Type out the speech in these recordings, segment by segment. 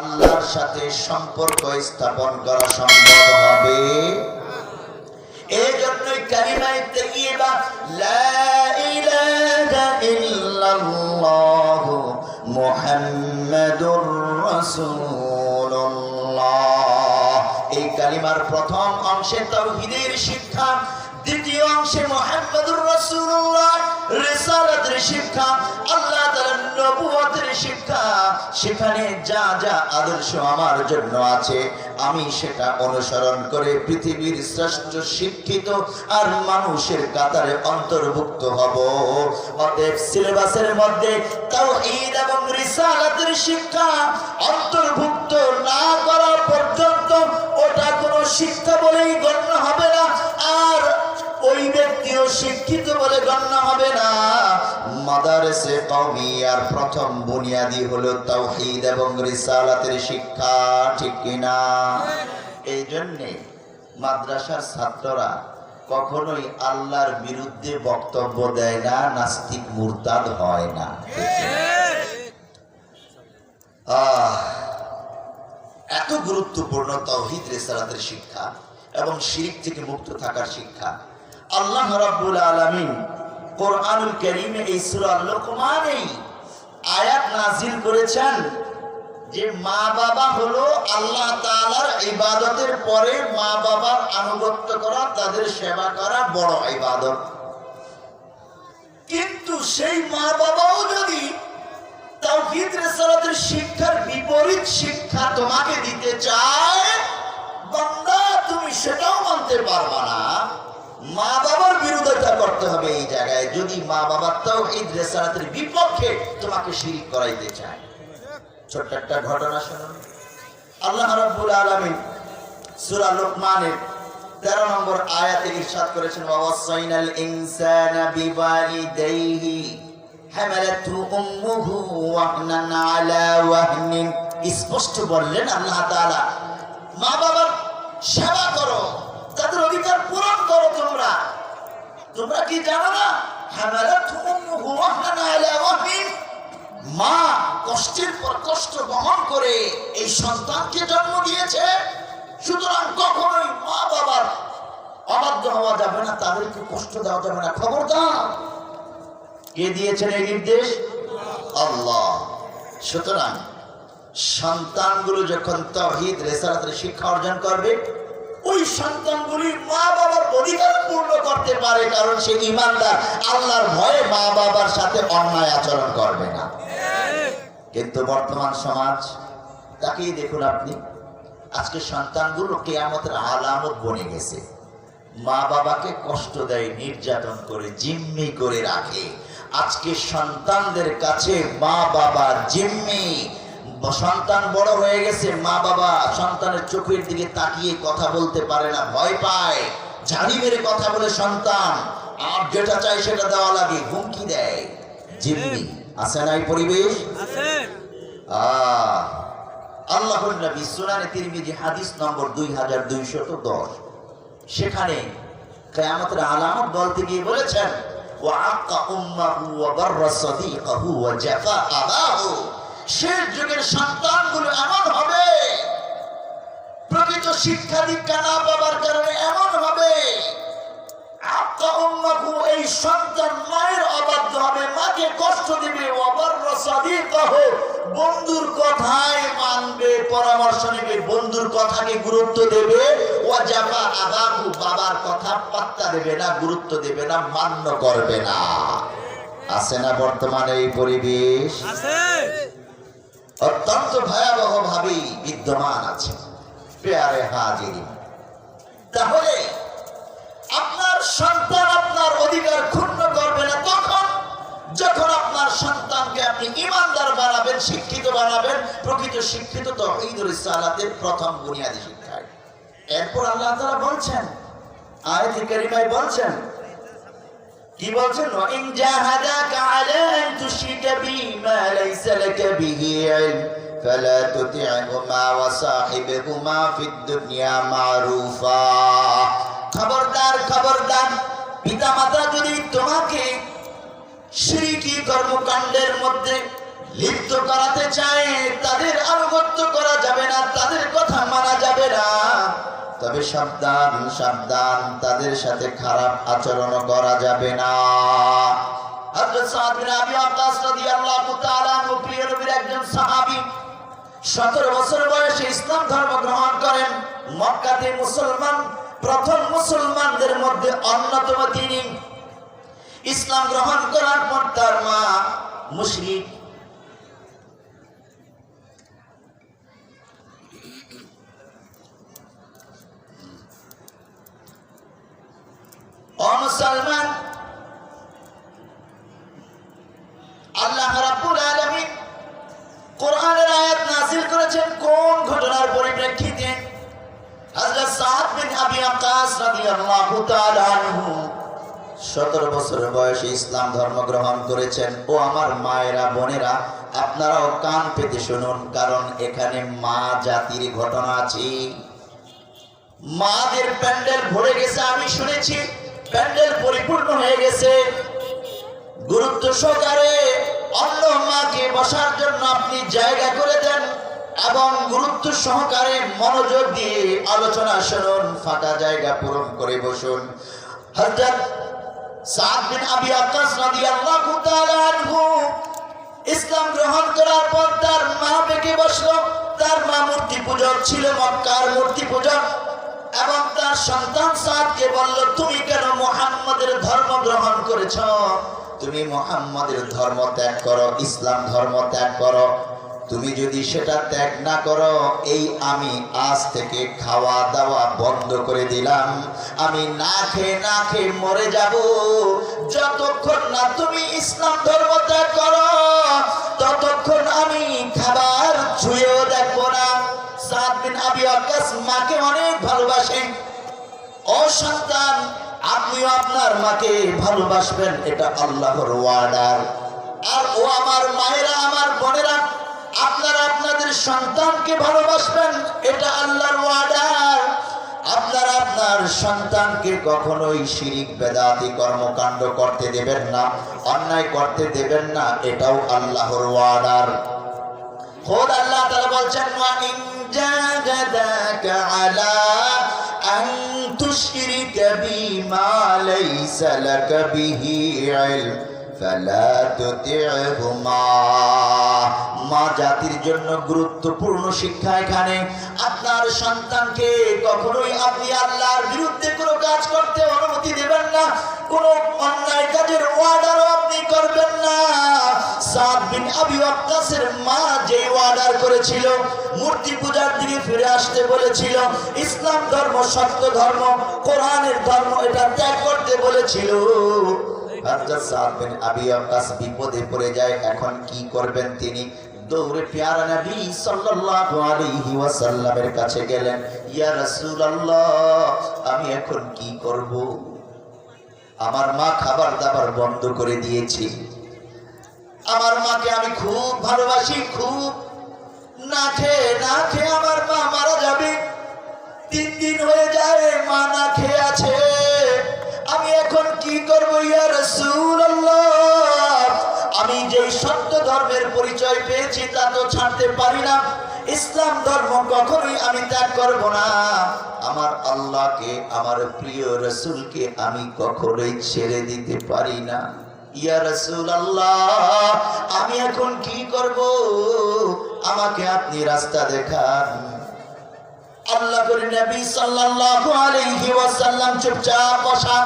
আল্লাহর সাথে সম্পর্ক স্থাপন করা সম্ভব হবে। এই লা ইলাহা ইল্লাল্লাহ মুহাম্মাদুর রাসূলুল্লাহ। এই কালিমার প্রথম অংশে তাওহীদের শিক্ষা, দ্বিতীয় অংশে মুহাম্মাদুর রাসূলুল্লাহ, রিসালাতের শিক্ষা। আল্লাহ নবুয়তের শিক্ষা সেখানে যা যা আদর্শ আমার জন্য আছে, আমি সেটা অনুসরণ করে পৃথিবীর শ্রেষ্ঠ শিক্ষিত আর মানুষের কাতারে অন্তর্ভুক্ত হব। অতএব সিলেবাসের মধ্যে তাওহীদ এবং রিসালাতের শিক্ষা অন্তর্ভুক্ত না করা পর্যন্ত ওটা কোনো শিক্ষা বলেই গণ্য হবে না, আর ওই ব্যক্তিও শিক্ষিত বলে গণ্য হবে মাদারেসে কওমিয়ার প্রথম বুনিয়াদি হলো তাওহীদ এবং রিসালাতের শিক্ষা, ঠিক কিনা এই জন্যে মাদ্রাসার ছাত্ররা কখনোই আল্লাহর বিরুদ্ধে বক্তব্য দেয় না, নাস্তিক মুরতাদ হয় না এত গুরুত্বপূর্ণ তৌহিদ রেসালাতের শিক্ষা এবং শিরিক থেকে মুক্ত থাকার শিক্ষা। আল্লাহ রাব্বুল আলামিন কোরআনুল কারীমে এই সূরা লোকমানেই আয়াত নাজিল করেছেন যে মা বাবা হলো আল্লাহ তাআলার ইবাদতের পরে মা বাবার আনুগত্য করা, তাদের সেবা করা বড় ইবাদত। কিন্তু সেই মা বাবাও যদি তাওহীদ শিক্ষার বিপরীত শিক্ষা তোমাকে দিতে চায়, বান্দা তুমি সেটাও মানতে পারবা না। মা বাবার বিরোধিতা করতে হবে এই জায়গায়। যদি মা বাবা তাওহীদ রিসালাতের বিপক্ষে তোমাকে শিরিক করাইতে চায়। ছোট্ট একটা ঘটনা আল্লাহ রাব্বুল লোকমানের 13 নম্বর আয়াতে ইরশাদ করেছেন উম্মুহু আলা স্পষ্ট বললেন, আল্লাহ তাআলা মা বাবার সেবা করো, তাদের অধিকার পূরণ করো তোমরা। তোমরা কি জানো না? মা কষ্টের পর কষ্ট বহন করে এই সন্তানকে জন্ম দিয়েছে। সুতরাং কখনোই মা বাবার অবাধ্য হওয়া যাবে না, তাদেরকে কষ্ট দেওয়া যাবে না। খবরদার, কে দিয়েছেন এই নির্দেশ? আল্লাহ। সুতরাং সন্তানগুলো যখন তহিদ রেসারাতের শিক্ষা অর্জন করবে ওই সন্তানগুলি মা বাবার অধিকার পূর্ণ করতে পারে, কারণ সে ইমানদার। আল্লাহর ভয়ে মা বাবার সাথে অন্যায় আচরণ করবে না। কিন্তু বর্তমান সমাজ, তাকেই দেখুন আপনি। আজকে সন্তানগুলো কেয়ামতের আলামত বনে গেছে। মা বাবাকে কষ্ট দেয়, নির্যাতন করে, জিম্মি করে রাখে। আজকে সন্তানদের কাছে মা বাবা জিম্মি সন্তান বড় হয়ে গেছে মা বাবা সন্তানের চোখের দিকে তাকিয়ে কথা বলতে পারে না ভয় পায়। ঝাড়ি মেরে কথা বলে সন্তান আর যেটা চাই সেটা দেওয়া লাগে হুমকি দেয়। জিম্মি আছে না পরিবেশ? আল্লাহর নবী সুনানে তিরমিজি হাদিস নম্বর দুই হাজার দুইশত দশ। সেখানে কেয়ামতের আলামত বলতে গিয়ে বলেছেন ওয়া আক্কা উম্মাহু ওয়া বাররা সাদিকাহু ওয়া জাফা আবাহু। শেষ যুগের সন্তানগুলো এমন হবে। প্রকৃত শিক্ষা দীক্ষা না পাবার কারণে এমন হবে। এই সন্তান মায়ের অবাধ্য হবে, মাকে কষ্ট দিবে। বন্ধুর কথায় মানবে, পরামর্শ নেবে, বন্ধুর কথাকে গুরুত্ব দেবে। ও জাফা আবাহু, বাবার কথা পাত্তা দেবে না, গুরুত্ব দেবে না, মান্য করবে না। আছে না বর্তমানে এই পরিবেশ? অত্যন্ত ভয়াবহ ভাবেই বিদ্যমান আছে। পেয়ারে হাজিরি। তাহলে আপনার সন্তান আপনার অধিকার ক্ষুণ্ণ করবে না তখন যখন আপনার সন্তানকে আপনি ইমানদার বানাবেন, শিক্ষিত বানাবেন, প্রকৃত শিক্ষিত তো ঈদুল ইসলাতের প্রথম বুনিয়াদী শিক্ষায়। এরপর আল্লাহ তারা বলছেন, আয়াতি বলছেন কি বলছেন ইন জাহাদাকা আলা আন তুশরিকা বিমা লাইসা লাকা বিহি ইলম। ফালা তুতি'হুমা ওয়া সাহিবহুমা ফিদ দুনিয়া মারুফা। খবরদার খবরদার, পিতামাতা যদি তোমাকে শিরকি কর্মকাণ্ডের মধ্যে লিপ্ত করাতে চায়, তাদের আনুগত্য করা যাবে না, তাদের কথা মানা যাবে না। তবে সাবধান সাবধান, তাদের সাথে খারাপ আচরণ করা যাবে না। সতেরো বছর বয়সে ইসলাম ধর্ম গ্রহণ করেন। মক্কাতে মুসলমান, প্রথম মুসলমানদের মধ্যে অন্যতম তিনি। ইসলাম গ্রহণ করার পর তার মা মুশরিক নাযিল কোন ঘটনার পরিপ্রেক্ষিতে? হযরত সাদ বিন আবি ওয়াক্কাস রাদিয়াল্লাহু তাআলা আনহু 17 বছর বয়সে ইসলাম ধর্ম গ্রহণ করেছেন। ও আমার মায়েরা, বোনেরা, আপনারাও কান পেতে শুনুন, কারণ এখানে মা জাতির ঘটনা আছে। মাদের প্যান্ডেল ভরে গেছে, আমি শুনেছি। প্যান্ডেল পরিপূর্ণ হয়ে গেছে। গুরুত্ব সহকারে অন্য মাকে বসার জন্য আপনি জায়গা করে দেন। এবং গুরুত্ব সহকারে মনোযোগ দিয়ে আলোচনা শুনুন ফাঁকা জায়গা পূরণ করে বসুন। হযরত সাদ বিন আবি ইসলাম গ্রহণ করার পর তার মা বেঁকে বসল। তার মা মূর্তি পূজক ছিল, মক্কার মূর্তি পূজক। এবং তার সন্তান সাদকে বলল, তুমি কেন মুহাম্মাদের ধর্ম গ্রহণ করেছ? তুমি মুহাম্মাদের ধর্ম ত্যাগ করো, ইসলাম ধর্ম ত্যাগ করো। তুমি যদি সেটা ত্যাগ না করো, এই আমি আজ থেকে খাওয়া দাওয়া বন্ধ করে দিলাম। আমি না খেয়ে না খেয়ে মরে যাব। যতক্ষণ না তুমি ইসলাম ধর্ম ত্যাগ করো, ততক্ষণ আমি খাবার ছুঁয়েও দেখব না। বিন আবি ওয়াক্কাস মাকে অনেক ভালোবাসেন ও সন্তান, আপনিও আপনার মাকে ভালোবাসবেন, এটা আল্লাহর ওয়ার্ডার আর ও আমার মায়েরা, আমার বোনেরা সন্তানকে ভালোবাসবেন, এটা আল্লাহর ওয়ার্ডার আপনারা আপনার সন্তানকে কখনোই শিরিক, বেদাতি কর্মকাণ্ড করতে দেবেন না, অন্যায় করতে দেবেন না, এটাও আল্লাহর ওয়ার্ডার খোদ আল্লাহ তাআলা বলছেন আলা আন তুশরিকা বিমা লাইসা লাকা বিহি ইলম। ফালা তুতি'হুমা মা জাতির জন্য গুরুত্বপূর্ণ শিক্ষা এখানে। আপনার সন্তানকে কখনোই আপনি আল্লাহর বিরুদ্ধে কোনো কাজ করতে অনুমতি দেবেন না। কোনো অন্যায় কাজের অর্ডারও আপনি করবেন না। সাদ বিন আবি ওয়াক্কাসের মা যে অর্ডার করেছিল, মূর্তি পূজার দিকে ফিরে আসতে বলেছিল, ইসলাম ধর্ম সত্য ধর্ম, কোরআনের ধর্ম এটা ত্যাগ করতে বলেছিল। হযরত সাদ বিন আবি ওয়াক্কাস বিপদে পড়ে যায়। এখন কি করবেন তিনি? দৌড়ে পেয়ারা নবী সাল্লাল্লাহু আলাইহি ওয়াসাল্লামের কাছে গেলেন। ইয়া রাসূলুল্লাহ, আমি এখন কি করব? আমার মা খাবার দাবার বন্ধ করে দিয়েছে। আমার মাকে আমি খুব ভালোবাসি, খুব। না খেয়ে না খেয়ে আমার মা মারা যাবে। তিন দিন হয়ে যায়, মা না খেয়ে আছে। করব আমি যে সত্য ধর্মের পরিচয় পেয়েছি, তা তো ছাড়তে পারি না। ইসলাম ধর্ম কখনোই আমি ত্যাগ করব না। আমার আল্লাহকে, আমার প্রিয় রসুলকে আমি কখনোই ছেড়ে দিতে পারি না। ইয়া রসুল আল্লাহ আমি এখন কি করব? আমাকে আপনি রাস্তা দেখান। আল্লাহ করে নবী সাল্লাল্লাহু চুপচাপ বসা।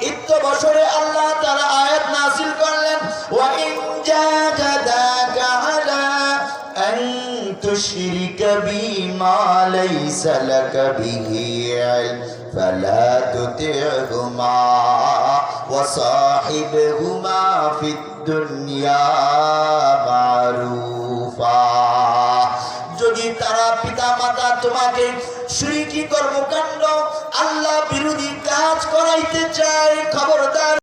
ইত্ত বছরে আল্লাহ তাআলা আয়াত নাযিল করলেন মারুফা. যদি তারা পিতা মাতা তোমাকে শ্রী শিরকি কর্মকাণ্ড আল্লাহ বিরোধী কাজ করাইতে চায় খবরদার